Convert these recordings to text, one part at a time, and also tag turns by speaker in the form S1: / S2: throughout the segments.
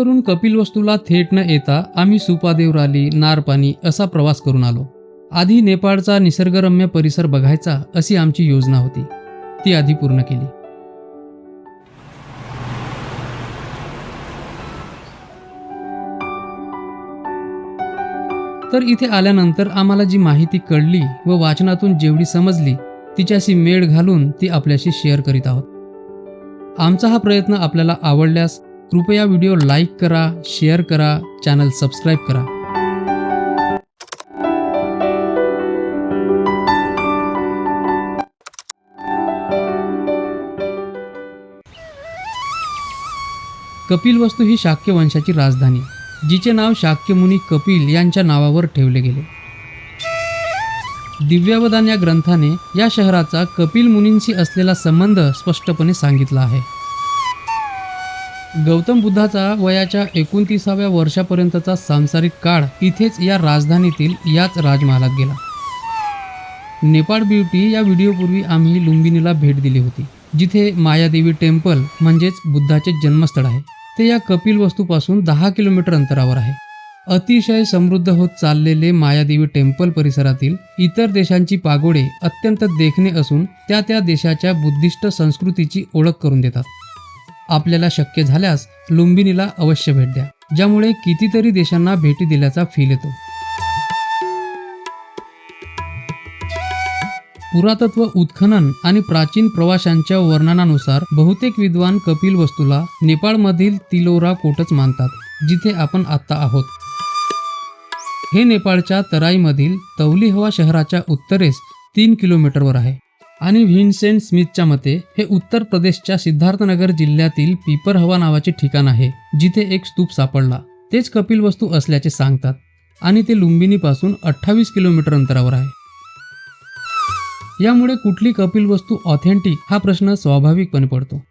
S1: दिल्लीवरून कपिलवस्तूला थेट न येता आम्ही सुपादेव राली नारपानी असा प्रवास करून आलो. आधी नेपाळचा निसर्गरम्य परिसर बघायचा अशी आमची योजना होती. ती आधी पूर्ण केली. तर इथे आल्यानंतर आम्हाला जी माहिती कळली व वाचनातून जेवढी समजली तिच्याशी मेळ घालून ती आपल्याशी शेअर करीत आहोत. आमचा हा प्रयत्न आपल्याला आवडल्यास कृपया व्हिडिओ लाईक करा शेअर करा चॅनल सबस्क्राईब करा. कपिलवस्तू ही शाक्य वंशाची राजधानी जिचे नाव शाक्य मुनी कपिल यांच्या नावावर ठेवले गेले. दिव्यावदान या ग्रंथाने या शहराचा कपिल मुनींशी असलेला संबंध स्पष्टपणे सांगितला आहे. गौतम बुद्धाचा वयाच्या एकोणतीसाव्या वर्षापर्यंतचा सांसारिक काळ इथेच या राजधानीतील याच राजमहालात गेला. नेपाळ ब्युटी या व्हिडिओपूर्वी आम्ही लुंबिनीला भेट दिली होती जिथे मायादेवी टेम्पल म्हणजेच बुद्धाचे जन्मस्थळ आहे. ते या कपिल वस्तूपासून दहा किलोमीटर अंतरावर आहे. अतिशय समृद्ध होत चाललेले मायादेवी टेम्पल परिसरातील इतर देशांची पागोडे अत्यंत देखणे असून त्या त्या देशाच्या बुद्धिस्ट संस्कृतीची ओळख करून देतात. आपल्याला शक्य झाल्यास लुंबिनीला अवश्य भेट द्या ज्यामुळे कितीतरी देशांना भेटी दिल्याचा फील येतो. पुरातत्व उत्खनन आणि प्राचीन प्रवाशांच्या वर्णनानुसार बहुतेक विद्वान कपिल वस्तूला नेपाळमधील तिलोरा कोटच मानतात जिथे आपण आत्ता आहोत. हे नेपाळच्या तराईमधील तवलीहवा शहराच्या उत्तरेस तीन किलोमीटरवर आहे. आणि व्हिन्सेंट स्मिथच्या मते हे उत्तर प्रदेशच्या सिद्धार्थनगर जिल्ह्यातील पिपरहवा नावाचे ठिकाण आहे जिथे एक स्तूप सापडला. तेच कपिल वस्तू असल्याचे सांगतात आणि ते लुंबिनीपासून अठ्ठावीस किलोमीटर अंतरावर आहे. यामुळे कुठली कपिल वस्तू ऑथेंटिक हा प्रश्न स्वाभाविकपणे पडतो.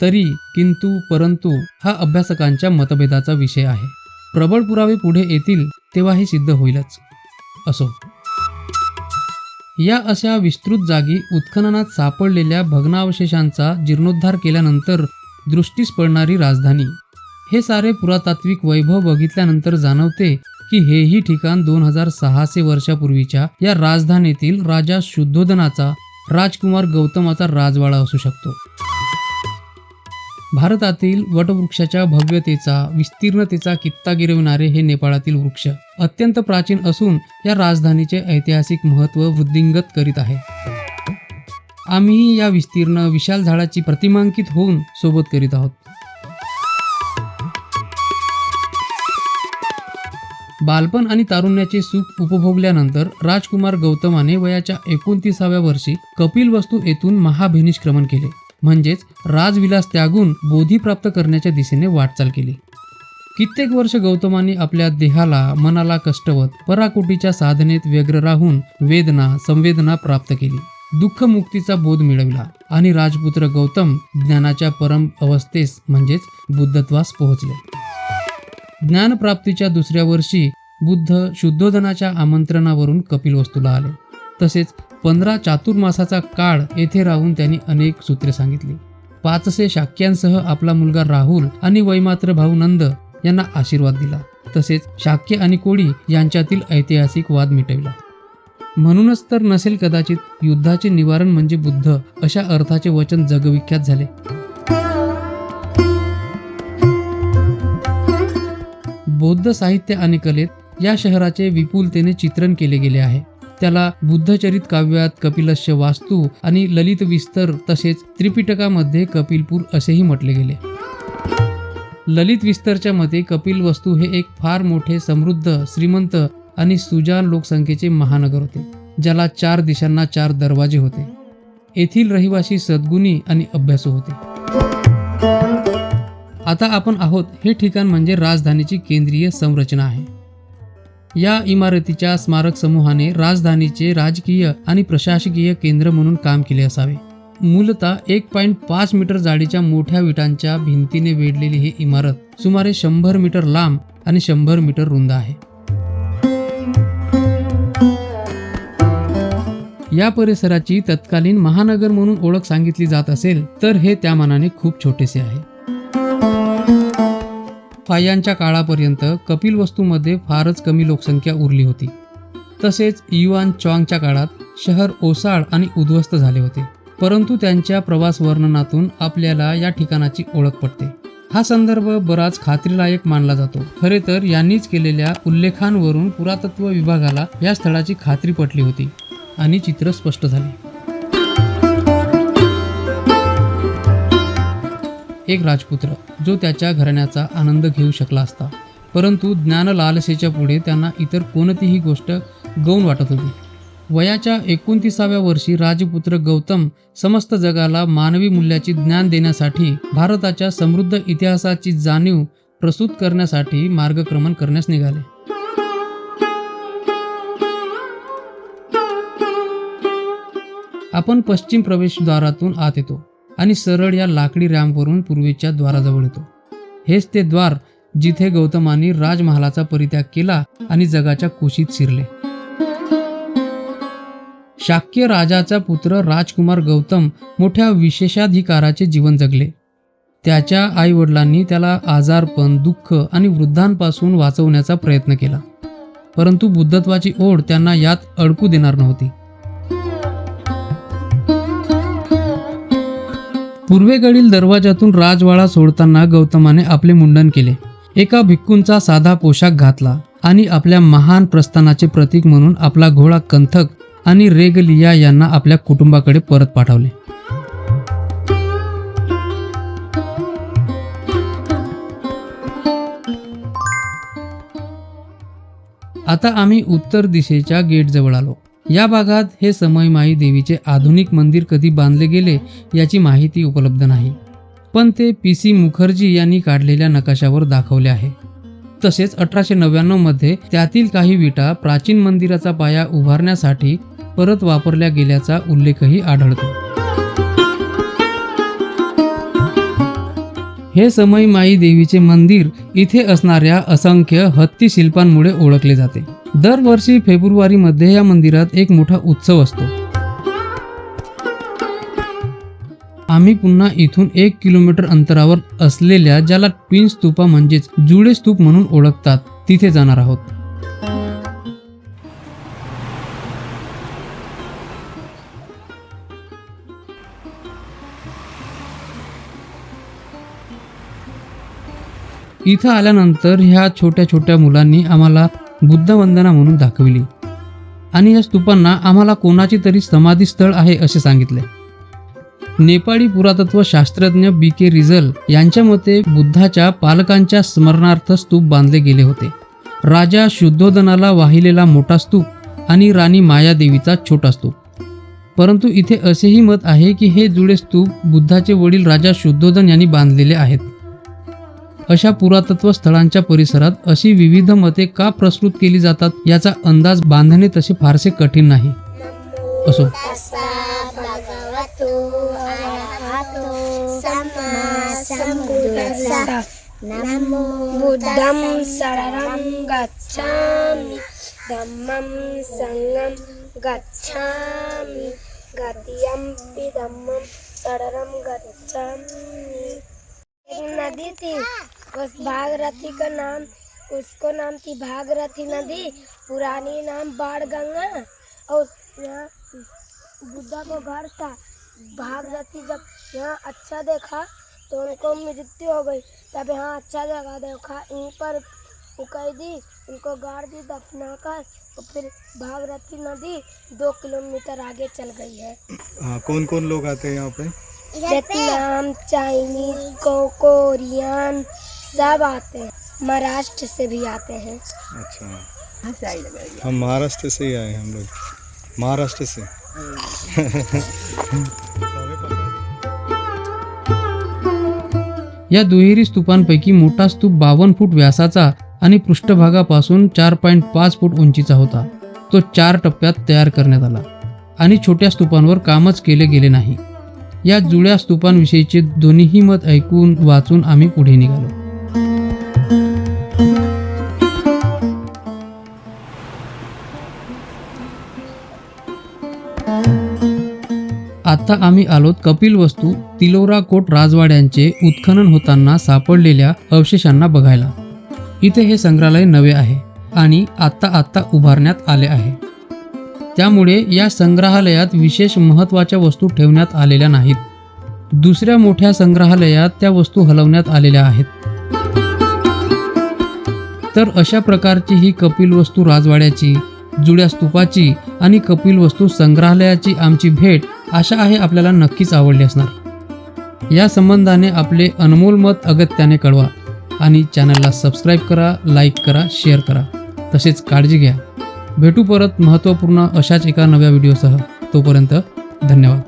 S1: तरी किंतु परंतु हा अभ्यासकांच्या मतभेदाचा विषय आहे. प्रबळ पुरावे पुढे येतील तेव्हा हे सिद्ध होईलच. असो. या अशा विस्तृत जागी उत्खननात सापडलेल्या भग्नावशेषांचा जीर्णोद्धार केल्यानंतर दृष्टीस पडणारी राजधानी. हे सारे पुरातात्विक वैभव बघितल्यानंतर जाणवते की हेही ठिकाण दोन हजार सहाशे वर्षापूर्वीच्या या राजधानीतील राजा शुद्धोधनाचा राजकुमार गौतमाचा राजवाडा असू शकतो. भारतातील वटवृक्षाच्या भव्यतेचा विस्तीर्णतेचा कित्ता गिरविणारे हे नेपाळातील वृक्ष अत्यंत प्राचीन असून या राजधानीचे ऐतिहासिक महत्त्व वृद्धिंगत करीत आहे. आम्ही या विस्तीर्ण विशाल झाडाची प्रतिमांकित होऊन सोबत करीत आहोत. बालपण आणि तारुण्याचे सुख उपभोगल्यानंतर राजकुमार गौतमाने वयाच्या एकोणतीसाव्या वर्षी कपिल वस्तू येथून महाभिनिष्क्रमण केले. म्हणजेच राजविलास त्यागून बोधी प्राप्त करण्याच्या दिशेने वाटचाल केली. कित्येक वर्ष गौतमाने आपल्या देहाला मनाला कष्टवत पराकोटीच्या साधनेत व्यग्र राहून वेदना संवेदना प्राप्त केली. दुःख मुक्तीचा बोध मिळविला आणि राजपुत्र गौतम ज्ञानाच्या परम अवस्थेस म्हणजेच बुद्धत्वास पोहोचले. ज्ञानप्राप्तीच्या दुसऱ्या वर्षी बुद्ध शुद्धोधनाच्या आमंत्रणावरून कपिलवस्तूला आले. तसेच पंधरा चातुर्मासाचा काळ येथे राहून त्यांनी अनेक सूत्रे सांगितली. पाचशे शाक्यांसह आपला मुलगा राहुल आणि वैमात्र भाऊ नंद यांना आशीर्वाद दिला. तसेच शाक्य आणि कोळी यांच्यातील ऐतिहासिक वाद मिटविला. म्हणूनच तर नसेल कदाचित युद्धाचे निवारण म्हणजे बुद्ध अशा अर्थाचे वचन जगविख्यात झाले. बौद्ध साहित्य आणि कलेत या शहराचे विपुलतेने चित्रण केले गेले आहे. त्याला बुद्धचरित काव्यात कपिलस्य वास्तू आणि ललित विस्तर तसेच त्रिपिटकामध्ये कपिलपूर असेही म्हटले गेले. ललित विस्तरच्या मते कपिल वस्तू हे एक फार मोठे समृद्ध श्रीमंत आणि सुजान लोकसंख्येचे महानगर होते ज्याला चार दिशांना चार दरवाजे होते. येथील रहिवासी सद्गुणी आणि अभ्यासू होते. आता आपण आहोत हे ठिकाण म्हणजे राजधानीची केंद्रीय संरचना आहे. या इमारतीच्या स्मारक समूहाने राजधानीचे राजकीय आणि प्रशासकीय केंद्र म्हणून काम केले असावे. मूलतः एक पॉईंट पाच मीटर जाडीच्या मोठ्या विटांच्या भिंतीने वेढलेली ही इमारत सुमारे शंभर मीटर लांब आणि शंभर मीटर रुंद आहे. या परिसराची तत्कालीन महानगर म्हणून ओळख सांगितली जात असेल तर हे त्या मानाने खूप छोटेसे आहे. फायांच्या काळापर्यंत कपिलवस्तूमध्ये फारच कमी लोकसंख्या उरली होती. तसेच युआन चॉंगच्या काळात शहर ओसाळ आणि उद्ध्वस्त झाले होते. परंतु त्यांच्या प्रवास वर्णनातून आपल्याला या ठिकाणाची ओळख पडते. हा संदर्भ बराच खात्रीलायक मानला जातो. खरे तर यांनीच केलेल्या उल्लेखांवरून पुरातत्व विभागाला या स्थळाची खात्री पटली होती आणि चित्र स्पष्ट झाले. एक राजपुत्र जो त्याच्या घराण्याचा आनंद घेऊ शकला असता. परंतु ज्ञान लालसेच्या पुढे त्यांना इतर कोणतीही गोष्ट गौण वाटत होती. वयाच्या एकोणतीसाव्या वर्षी राजपुत्र गौतम समस्त जगाला मानवी मूल्याचे ज्ञान देण्यासाठी भारताच्या समृद्ध इतिहासाची जाणीव प्रस्तुत करण्यासाठी मार्गक्रमण करण्यास निघाले. आपण पश्चिम प्रवेशद्वारातून आत येतो. आणि सरळ या लाकडी रॅम्पवरून पूर्वीच्या द्वाराजवळ येतो. हेच ते द्वार जिथे गौतमांनी राजमहालाचा परित्याग केला आणि जगाच्या कुशीत शिरले. शाक्य राजाचा पुत्र राजकुमार गौतम मोठ्या विशेषाधिकाराचे जीवन जगले. त्याच्या आईवडिलांनी त्याला आजारपण दुःख आणि वृद्धांपासून वाचवण्याचा प्रयत्न केला. परंतु बुद्धत्वाची ओढ त्यांना यात अडकू देणार नव्हती. पूर्वेकडील दरवाजातून राजवाडा सोडताना गौतमाने आपले मुंडन केले. एका भिक्कूंचा साधा पोशाख घातला आणि आपल्या महान प्रस्थानाचे प्रतीक म्हणून आपला घोडा कंथक आणि रेगलिया यांना आपल्या कुटुंबाकडे परत पाठवले. आता आम्ही उत्तर दिशेच्या गेटजवळ आलो. या भागात हे समयमाई देवीचे आधुनिक मंदिर कधी बांधले गेले याची माहिती उपलब्ध नाही. पण ते पी सी मुखर्जी यांनी काढलेल्या नकाशावर दाखवले आहे. तसेच अठराशे नव्याण्णवमध्ये त्यातील काही विटा प्राचीन मंदिराचा पाया उभारण्यासाठी परत वापरल्या गेल्याचा उल्लेखही आढळतो. हे समयमाई देवीचे मंदिर इथे असणाऱ्या असंख्य हत्ती शिल्पांमुळे ओळखले जाते. दरवर्षी फेब्रुवारीमध्ये या मंदिरात एक मोठा उत्सव असतो. आम्ही पुन्हा इथून एक किलोमीटर अंतरावर असलेल्या ज्याला ट्विन स्तूपा म्हणजेच जुळे स्तूप म्हणून ओळखतात तिथे जाणार आहोत. इथं आल्यानंतर ह्या छोट्या छोट्या मुलांनी आम्हाला बुद्धवंदना म्हणून दाखविली. आणि या स्तूपांना आम्हाला कोणाची तरी समाधी स्थळ आहे असे सांगितले. नेपाळी पुरातत्व शास्त्रज्ञ बी के रिझल यांच्या मते बुद्धाच्या पालकांच्या स्मरणार्थ स्तूप बांधले गेले होते. राजा शुद्धोधनाला वाहिलेला मोठा स्तूप आणि राणी मायादेवीचा छोटा स्तूप. परंतु इथे असेही मत आहे की हे जुळे स्तूप बुद्धाचे वडील राजा शुद्धोधन यांनी बांधलेले आहेत. अशा पुरातत्व स्थळांच्या परिसरात अशी विविध मते का प्रस्तुत केली जातात याचा अंदाज बांधणे तसे फारसे कठीण नाही. असो.
S2: गच्छामि। गच्छामि। नदी उस भागरथी का नाम उसको नाम थी भागरथी नदी पुरानी नाम बाढ़ गंगा और यहाँ बुद्धा को घर था। भागरथी जब यहाँ अच्छा देखा तो उनको मृत्यु हो गई। तब यहाँ अच्छा जगह देखा यहीं पर उकई दी उनको गाड़ दी दफना कर और फिर भागरथी नदी दो किलोमीटर आगे चल गई है।
S3: हाँ कौन कौन लोग आते हैं यहाँ पे?
S2: वियतनाम चाइनीज़ को कोरियन सब आते हैं महाराष्ट्र से भी आते हैं।
S3: अच्छा। हम महाराष्ट्र से ही आए हैं हम लोग। महाराष्ट्र से।
S1: या दुहेरी स्तूपांपैकी मोठा स्तूप बावन्न फूट व्यासाचा आणि पृष्ठभागापासून चार पॉईंट पाच फूट उंचीचा होता. तो चार टप्प्यात तयार करण्यात आला. आणि छोट्या स्तूपांवर कामच केले गेले नाही. या जुळ्या स्तूपांविषयीचे दोन्हीही मत ऐकून वाचून आम्ही पुढे निघालो. आत्ता आम्ही आलोत कपिल वस्तू तिलोरा कोट राजवाड्यांचे उत्खनन होताना सापडलेल्या अवशेषांना बघायला. इथे हे संग्रहालय नवे आहे आणि आत्ता आत्ता उभारण्यात आले आहे. त्यामुळे या संग्रहालयात विशेष महत्त्वाच्या वस्तू ठेवण्यात आलेल्या नाहीत. दुसऱ्या मोठ्या संग्रहालयात त्या वस्तू हलवण्यात आलेल्या आहेत. तर अशा प्रकारची ही कपिल वस्तू राजवाड्याची जुड्या स्तूपाची आणि कपिल वस्तू संग्रहालयाची आमची भेट आशा आहे आपल्याला नक्कीच आवडली असणार. या संबंधाने आपले अनमोल मत अगत्याने कळवा आणि चॅनलला सबस्क्राईब करा लाईक करा शेअर करा. तसेच काळजी घ्या. भेटू परत महत्त्वपूर्ण अशाच एका नव्या व्हिडिओसह. तोपर्यंत धन्यवाद.